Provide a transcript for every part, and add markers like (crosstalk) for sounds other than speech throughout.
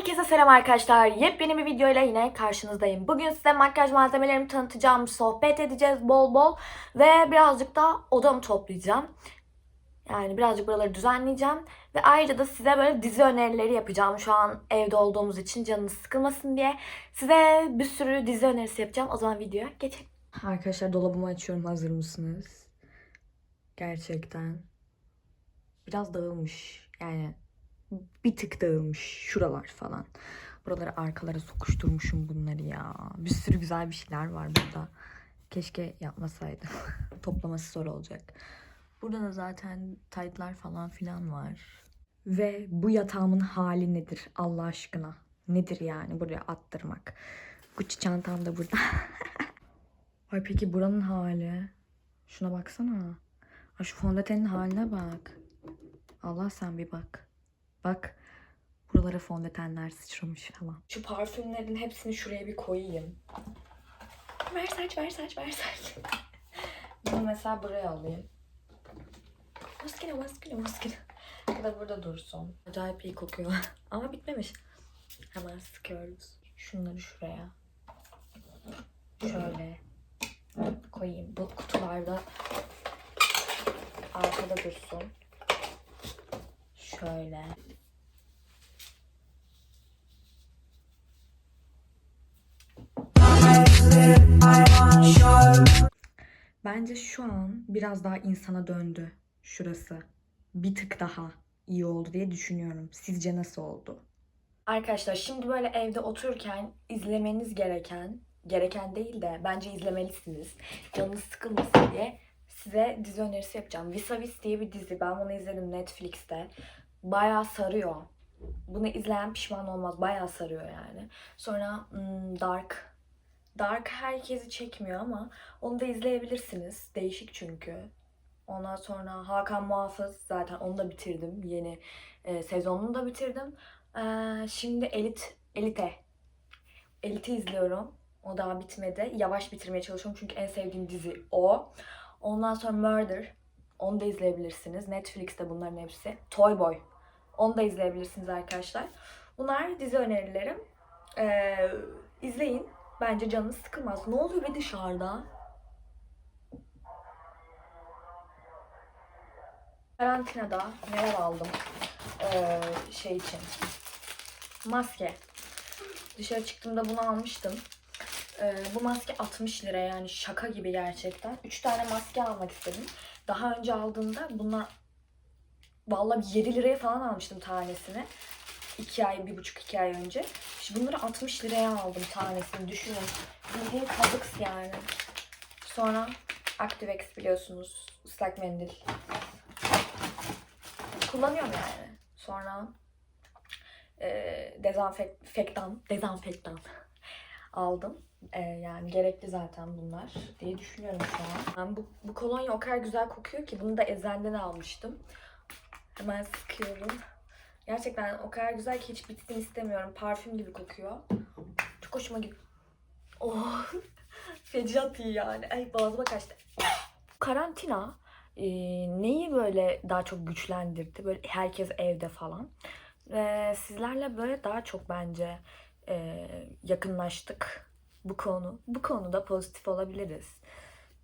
Herkese selam arkadaşlar. Yepyeni bir videoyla yine karşınızdayım. Bugün size makyaj malzemelerimi tanıtacağım, sohbet edeceğiz bol bol ve birazcık da odamı toplayacağım. Yani birazcık buraları düzenleyeceğim ve ayrıca da size böyle dizi önerileri yapacağım. Şu an evde olduğumuz için canınız sıkılmasın diye size bir sürü dizi önerisi yapacağım. O zaman videoya geçelim. Arkadaşlar dolabımı açıyorum. Hazır mısınız? Gerçekten biraz dağılmış. Yani bir tık dağılmış şuralar falan. Buraları arkalara sokuşturmuşum bunları ya. Bir sürü güzel bir şeyler var burada. Keşke yapmasaydım. (laughs) Toplaması zor olacak. Burada da zaten taytlar falan filan var. Ve bu yatağımın hali nedir Allah aşkına? Nedir yani buraya attırmak? Gucci çantam da burada. (laughs) Ay peki buranın hali? Şuna baksana. Ay şu fondötenin haline bak. Allah sen bir bak. Bak buralara fondötenler sıçramış falan. Şu parfümlerin hepsini şuraya bir koyayım. Versace, Versace, Versace. (laughs) Bunu mesela buraya alayım. Maskine, maskine, maskine. Ya da burada dursun. Acayip iyi kokuyor. (laughs) Ama bitmemiş. Hemen sıkıyoruz. Şunları şuraya. Şöyle koyayım. Bu kutularda arkada dursun. Şöyle. Bence şu an biraz daha insana döndü şurası. Bir tık daha iyi oldu diye düşünüyorum. Sizce nasıl oldu? Arkadaşlar şimdi böyle evde otururken izlemeniz gereken, gereken değil de bence izlemelisiniz. Canınız sıkılmasın diye size dizi önerisi yapacağım. Vis a Vis diye bir dizi. Ben bunu izledim Netflix'te. Bayağı sarıyor. Bunu izleyen pişman olmaz. Bayağı sarıyor yani. Sonra hmm, Dark. Dark herkesi çekmiyor ama onu da izleyebilirsiniz. Değişik çünkü. Ondan sonra Hakan Muhafız zaten onu da bitirdim. Yeni e, sezonunu da bitirdim. E, şimdi Elit Elite. Elite izliyorum. O daha bitmedi. Yavaş bitirmeye çalışıyorum çünkü en sevdiğim dizi o. Ondan sonra Murder. Onu da izleyebilirsiniz. Netflix'te bunların hepsi. Toy Boy. Onu da izleyebilirsiniz arkadaşlar. Bunlar dizi önerilerim. Ee, izleyin. Bence canınız sıkılmaz. Ne oluyor be dışarıda? Karantinada neler aldım ee, şey için? Maske. Dışarı çıktığımda bunu almıştım. Ee, bu maske 60 lira yani şaka gibi gerçekten. 3 tane maske almak istedim. Daha önce aldığımda bunlar vallahi 7 liraya falan almıştım tanesini. 2 ay, 1,5-2 ay önce. Şimdi bunları 60 liraya aldım tanesini düşünün. Bildiğin kazıks yani. Sonra Activex biliyorsunuz ıslak mendil. Kullanıyorum yani. Sonra e, dezenfektan, dezenfektan (laughs) aldım. Ee, yani gerekli zaten bunlar diye düşünüyorum şu an. Ben bu, bu kolonya o kadar güzel kokuyor ki bunu da Ezel'den almıştım. Hemen sıkıyorum. Gerçekten o kadar güzel ki hiç bitsin istemiyorum. Parfüm gibi kokuyor. Çok hoşuma gitti. Oh, (laughs) fecat iyi yani. Ay boğazıma kaçtı. Karantina e, neyi böyle daha çok güçlendirdi? Böyle herkes evde falan. Ve sizlerle böyle daha çok bence e, yakınlaştık bu konu. Bu konuda pozitif olabiliriz.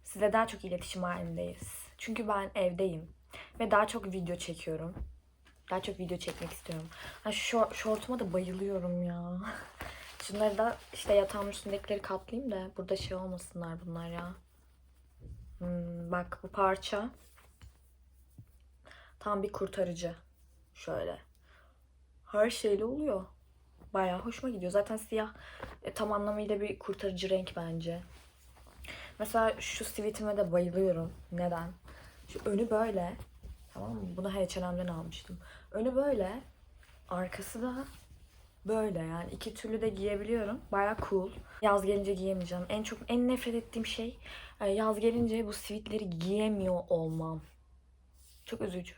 Size daha çok iletişim halindeyiz. Çünkü ben evdeyim ve daha çok video çekiyorum. Daha çok video çekmek istiyorum. Ha, şu şor- şortuma da bayılıyorum ya. (laughs) Şunları da işte yatağımın üstündekileri katlayayım da burada şey olmasınlar bunlar ya. Hmm, bak bu parça tam bir kurtarıcı. Şöyle. Her şeyle oluyor. Bayağı hoşuma gidiyor. Zaten siyah e, tam anlamıyla bir kurtarıcı renk bence. Mesela şu sivitime de bayılıyorum. Neden? Şu önü böyle. Tamam mı? Bunu H&M'den almıştım. Önü böyle. Arkası da böyle yani. iki türlü de giyebiliyorum. Baya cool. Yaz gelince giyemeyeceğim. En çok en nefret ettiğim şey e, yaz gelince bu sivitleri giyemiyor olmam. Çok üzücü.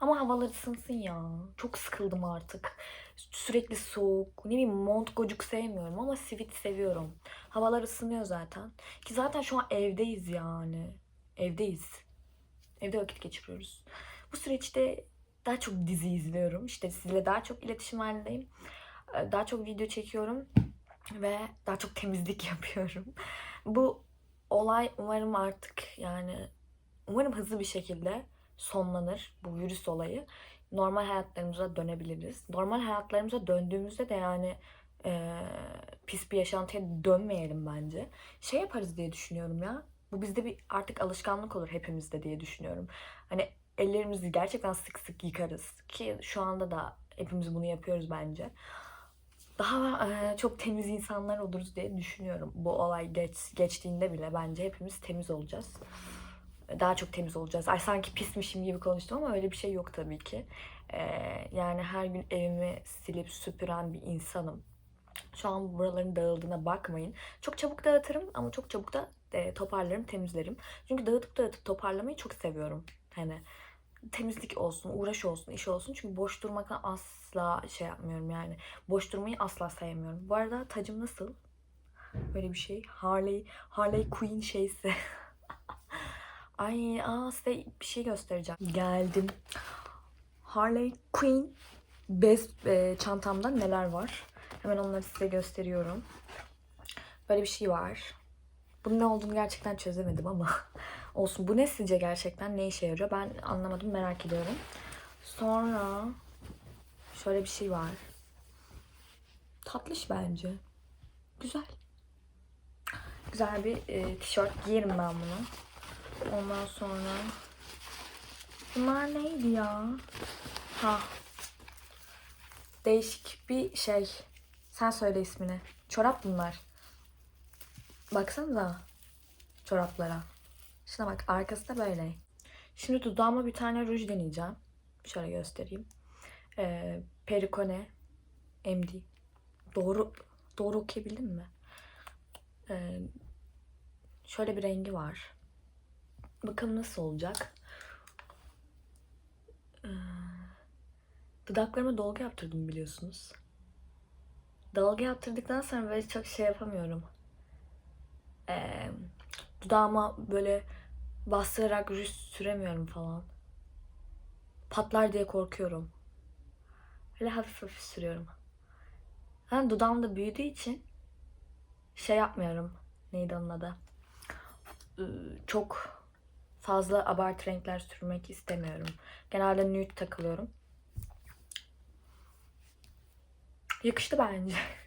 Ama havalar ısınsın ya. Çok sıkıldım artık. Sürekli soğuk. Ne bileyim mont gocuk sevmiyorum ama sivit seviyorum. Havalar ısınıyor zaten. Ki zaten şu an evdeyiz yani. Evdeyiz. Evde vakit geçiriyoruz. Bu süreçte daha çok dizi izliyorum. İşte sizle daha çok iletişim halindeyim. Ee, Daha çok video çekiyorum ve daha çok temizlik (laughs) yapıyorum. Bu olay umarım artık yani umarım hızlı bir şekilde sonlanır bu virüs olayı. Normal hayatlarımıza dönebiliriz. Normal hayatlarımıza döndüğümüzde de yani eee, pis bir yaşantıya dönmeyelim bence. Şey yaparız diye düşünüyorum ya. Bu bizde bir artık alışkanlık olur hepimizde diye düşünüyorum. Hani ellerimizi gerçekten sık sık yıkarız ki şu anda da hepimiz bunu yapıyoruz bence. Daha eee, çok temiz insanlar oluruz diye düşünüyorum. Bu olay geç, geçtiğinde bile bence hepimiz temiz olacağız. Daha çok temiz olacağız. Ay sanki pismişim gibi konuştum ama öyle bir şey yok tabii ki. Eee, yani her gün evimi silip süpüren bir insanım. Şu an buraların dağıldığına bakmayın. Çok çabuk dağıtırım ama çok çabuk da e, toparlarım, temizlerim. Çünkü dağıtıp dağıtıp toparlamayı çok seviyorum. Hani temizlik olsun, uğraş olsun, iş olsun. Çünkü boş durmaktan asla şey yapmıyorum yani. Boş durmayı asla sevmiyorum. Bu arada tacım nasıl? Böyle bir şey. Harley, Harley Quinn şeysi. (laughs) Ay, aa size bir şey göstereceğim. Geldim. Harley Quinn bez e, çantamda neler var? Hemen onları size gösteriyorum. Böyle bir şey var. Bunun ne olduğunu gerçekten çözemedim ama (laughs) olsun. Bu ne sizce gerçekten? Ne işe yarıyor? Ben anlamadım, merak ediyorum. Sonra şöyle bir şey var. Tatlış bence. Güzel. Güzel bir e, tişört giyerim ben bunu. Ondan sonra bunlar neydi ya? Ha. Değişik bir şey. Sen söyle ismini. Çorap bunlar. Baksanıza çoraplara. Şuna bak arkası da böyle. Şimdi dudağıma bir tane ruj deneyeceğim. Şöyle göstereyim. Ee, Pericone MD. Doğru doğru okuyabildim mi? Ee, şöyle bir rengi var. Bakalım nasıl olacak. Ee, dudaklarıma dolgu yaptırdım biliyorsunuz. Dolgu yaptırdıktan sonra böyle çok şey yapamıyorum. Ee, dudağıma böyle bastırarak ruj süremiyorum falan. Patlar diye korkuyorum. Böyle hafif hafif sürüyorum. Ben dudağım da büyüdüğü için şey yapmıyorum. Neydi onun adı? Ee, Çok fazla abartı renkler sürmek istemiyorum. Genelde nude takılıyorum. Yakıştı bence. (laughs)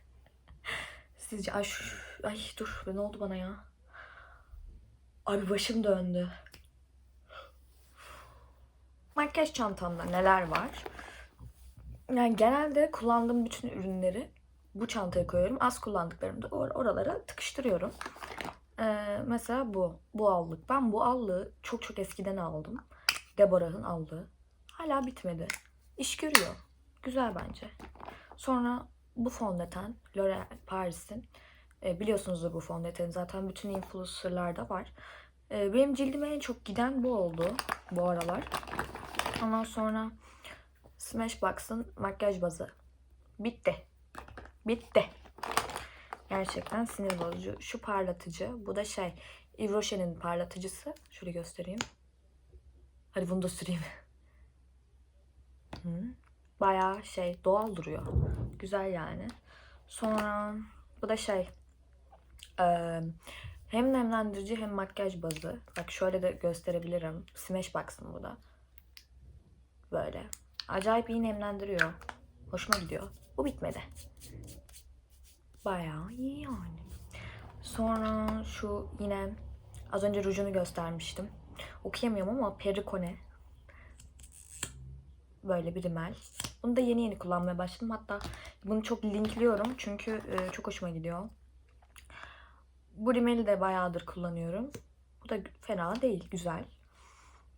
Sizce ay, şu, ay dur ne oldu bana ya? Abi başım döndü. Makyaj çantamda neler var? Yani genelde kullandığım bütün ürünleri bu çantaya koyuyorum. Az kullandıklarımı da or- oralara tıkıştırıyorum. Ee, mesela bu. Bu allık. Ben bu allığı çok çok eskiden aldım. Deborah'ın allığı. Hala bitmedi. İş görüyor. Güzel bence. Sonra bu fondöten. L'Oreal Paris'in. E, biliyorsunuzdur bu fondöteni. Zaten bütün influencerlarda var. E, benim cildime en çok giden bu oldu. Bu aralar. Ondan sonra Smashbox'ın makyaj bazı. Bitti. Bitti. Gerçekten sinir bozucu. Şu parlatıcı. Bu da şey. Yves Rocher'in parlatıcısı. Şöyle göstereyim. Hadi bunu da süreyim. (laughs) Hı. Bayağı şey doğal duruyor. Güzel yani. Sonra bu da şey. eee, hem nemlendirici hem makyaj bazı. Bak şöyle de gösterebilirim. Smashbox'ın bu da. Böyle. Acayip iyi nemlendiriyor. Hoşuma gidiyor. Bu bitmedi. Bayağı iyi yani. Sonra şu yine az önce rujunu göstermiştim. Okuyamıyorum ama Pericone. Böyle bir rimel. Bunu da yeni yeni kullanmaya başladım. Hatta bunu çok linkliyorum çünkü e, çok hoşuma gidiyor. Bu rimeli de bayağıdır kullanıyorum. Bu da fena değil, güzel.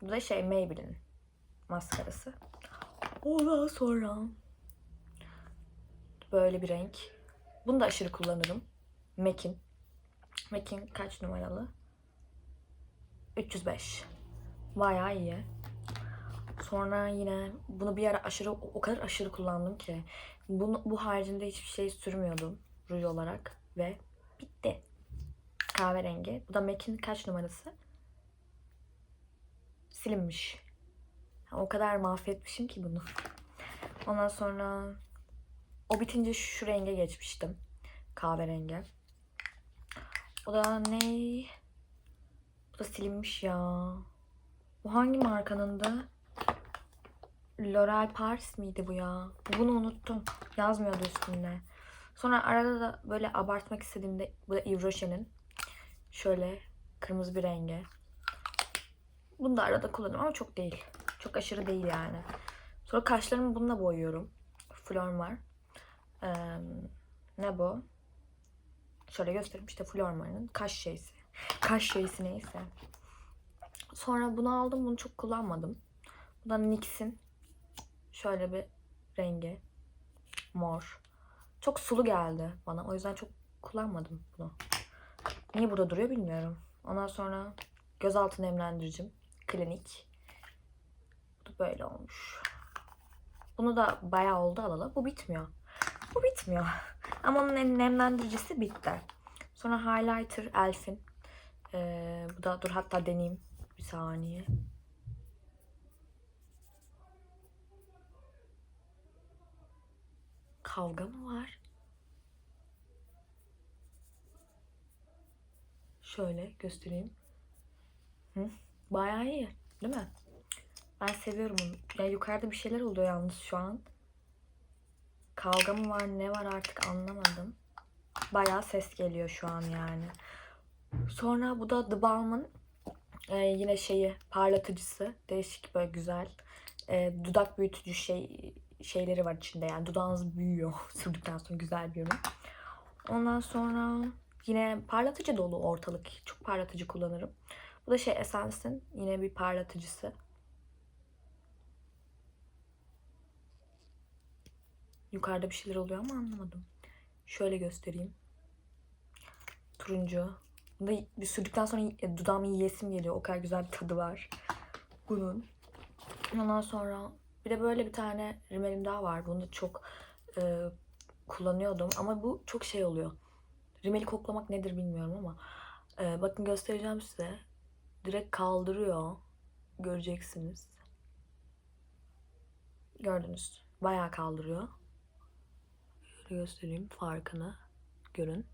Bu da şey Maybelline maskarası. Ondan sonra böyle bir renk. Bunu da aşırı kullanırım. MAC'in. MAC'in kaç numaralı? 305. Bayağı iyi. Sonra yine bunu bir ara aşırı o kadar aşırı kullandım ki bunu, bu haricinde hiçbir şey sürmüyordum ruj olarak ve bitti. Kahverengi. Bu da MAC'in kaç numarası? Silinmiş. O kadar mahvetmişim ki bunu. Ondan sonra O bitince şu renge geçmiştim. Kahverengi. O da ne? Bu da silinmiş ya. Bu hangi markanındı? L'Oreal Paris miydi bu ya? Bunu unuttum. Yazmıyordu üstünde. Sonra arada da böyle abartmak istediğimde bu da Yves Rocher'in şöyle kırmızı bir rengi. Bunu da arada kullanıyorum ama çok değil. Çok aşırı değil yani. Sonra kaşlarımı bununla boyuyorum. Flormar. Ee, ne bu? Şöyle göstereyim işte Flormar'ın kaş şeysi. Kaş şeysi neyse. Sonra bunu aldım. Bunu çok kullanmadım. Bu da NYX'in şöyle bir rengi. Mor. Çok sulu geldi bana. O yüzden çok kullanmadım bunu. Niye burada duruyor bilmiyorum. Ondan sonra gözaltı nemlendiricim. Klinik. Bu da böyle olmuş. Bunu da bayağı oldu alalı. Bu bitmiyor. Bu bitmiyor. (laughs) Ama onun en nemlendiricisi bitti. Sonra highlighter Elf'in. Ee, bu da dur hatta deneyeyim. Bir saniye. Kavga mı var? Şöyle göstereyim. Hı? Bayağı iyi. Değil mi? Ben seviyorum onu. Ya yukarıda bir şeyler oluyor yalnız şu an. Kavga mı var ne var artık anlamadım. Bayağı ses geliyor şu an yani. Sonra bu da The Balm'ın e, yine şeyi parlatıcısı. Değişik böyle güzel. E, dudak büyütücü şey şeyleri var içinde yani dudağınız büyüyor (laughs) sürdükten sonra güzel bir ürün. Ondan sonra yine parlatıcı dolu ortalık. Çok parlatıcı kullanırım. Bu da şey Essence'in yine bir parlatıcısı. Yukarıda bir şeyler oluyor ama anlamadım. Şöyle göstereyim. Turuncu. Bunu da sürdükten sonra dudağımı yiyesim geliyor. O kadar güzel bir tadı var. Bunun. Ondan sonra bir de böyle bir tane rimelim daha var. Bunu da çok e, kullanıyordum. Ama bu çok şey oluyor. Rimeli koklamak nedir bilmiyorum ama. e, bakın göstereceğim size. Direkt kaldırıyor. Göreceksiniz. Gördünüz. Bayağı kaldırıyor. Şöyle göstereyim farkını. Görün.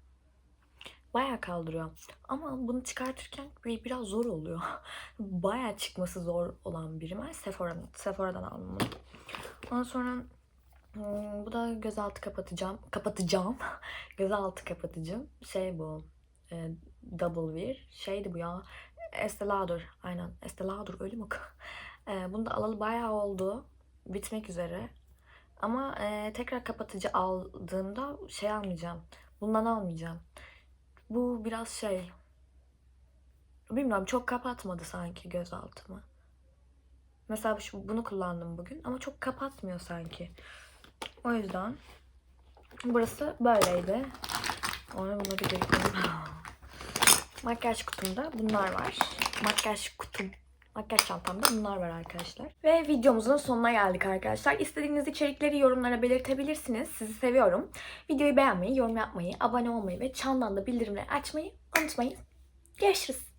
Bayağı kaldırıyor. Ama bunu çıkartırken bir- biraz zor oluyor. (laughs) Bayağı çıkması zor olan bir rimel. Sephora'dan, Sephora'dan aldım bunu. Ondan sonra hmm, bu da gözaltı kapatacağım. Kapatacağım. (laughs) gözaltı kapatıcım. Şey bu. E, double wear. Şeydi bu ya. Estee Lauder. Aynen. Estee Lauder öyle mi? (laughs) E, bunu da alalı bayağı oldu. Bitmek üzere. Ama e, tekrar kapatıcı aldığımda şey almayacağım. Bundan almayacağım. Bu biraz şey. Bilmiyorum çok kapatmadı sanki gözaltımı. Mesela şu, bunu kullandım bugün ama çok kapatmıyor sanki. O yüzden burası böyleydi. Sonra bunları koyayım. Makyaj kutumda bunlar var. Makyaj kutum Makyaj çantamda bunlar var arkadaşlar. Ve videomuzun sonuna geldik arkadaşlar. İstediğiniz içerikleri yorumlara belirtebilirsiniz. Sizi seviyorum. Videoyu beğenmeyi, yorum yapmayı, abone olmayı ve çandan da bildirimleri açmayı unutmayın. Görüşürüz.